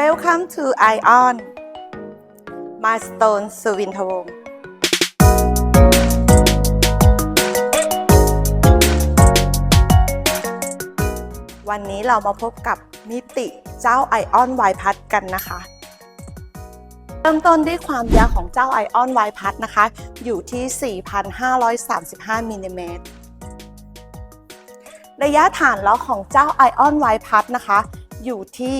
Welcome to Ion Milestone สุวินทวงศ์วันนี้เรามาพบกับมิติเจ้าไอออนไวพัดกันนะคะ เริ่มต้นด้วยความยาวของเจ้าไอออนไวพัดนะคะ อยู่ที่ 4,535มิลลิเมตรระยะฐานล้อของเจ้า Ion y p a d นะคะ อยู่ที่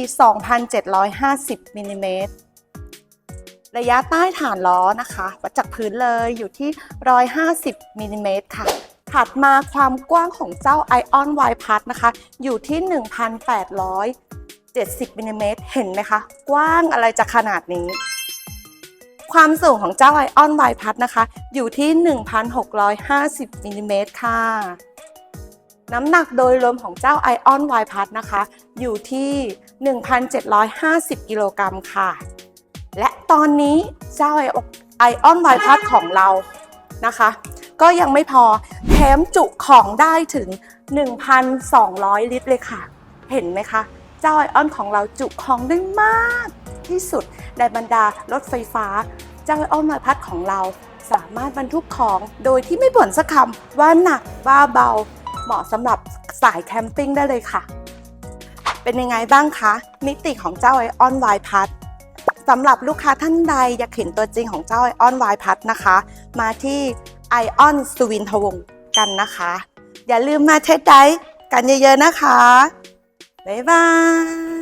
2,750มิลลิเมตรระยะใต้ฐานล้อนะคะวัดจากพื้นเลยอยู่ที่ 150มิลลิเมตรค่ะ ถัดมาความกว้างของเจ้า Ion y p a d นะคะ อยู่ที่ 1,870มิลลิเมตรเห็นไหมคะ กว้างอะไรจะขนาดนี้ ความสูงของเจ้า Ion y p a d นะคะ อยู่ที่ 1,650มิลลิเมตรค่ะ น้ำหนักโดยรวมของเจ้า Ion y p a d นะคะ อยู่ที่ 1,750 กิโลกรัมค่ะ และตอนนี้เจ้า Ion y p a d ของเรานะคะ ก็ยังไม่พอแถมจุของได้ถึง 1,200 ลิตรเลยค่ะ เห็นไหมคะ เจ้า Ion ของเราจุของได้มากที่สุดในบรรดารถไฟฟ้า เจ้า Ion y p a d ของเราสามารถบรรทุกของโดยที่ไม่บ่นสักคำว่าหนักว่าเบา เหมาะสำหรับสายแคมปิ้งได้เลยค่ะ เป็นยังไงบ้างคะ มิติของเจ้าไอออนวายพัทสำหรับลูกค้าท่านใดอยากเห็นตัวจริงของเจ้าไอออนวายพัทนะคะ มาที่ไอออนสุวินทวงศ์กันนะคะ อย่าลืมมาเทสไดกันเยอะๆนะคะ บ๊ายบาย